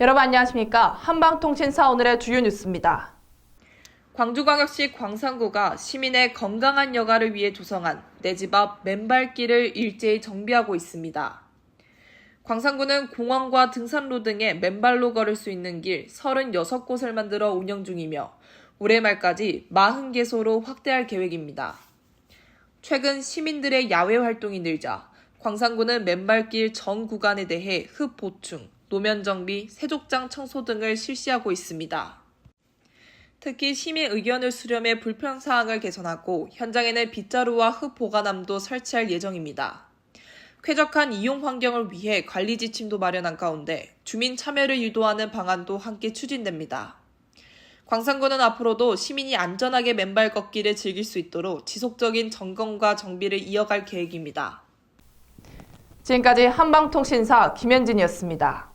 여러분 안녕하십니까? 한방통신사 오늘의 주요 뉴스입니다. 광주광역시 광산구가 시민의 건강한 여가를 위해 조성한 내 집 앞 맨발길을 일제히 정비하고 있습니다. 광산구는 공원과 등산로 등의 맨발로 걸을 수 있는 길 36곳을 만들어 운영 중이며 올해 말까지 40개소로 확대할 계획입니다. 최근 시민들의 야외 활동이 늘자 광산구는 맨발길 전 구간에 대해 흙 보충, 노면 정비, 세족장 청소 등을 실시하고 있습니다. 특히 시민 의견을 수렴해 불편 사항을 개선하고 현장에는 빗자루와 흙 보관함도 설치할 예정입니다. 쾌적한 이용 환경을 위해 관리 지침도 마련한 가운데 주민 참여를 유도하는 방안도 함께 추진됩니다. 광산구는 앞으로도 시민이 안전하게 맨발 걷기를 즐길 수 있도록 지속적인 점검과 정비를 이어갈 계획입니다. 지금까지 한방통신사 김현진이었습니다.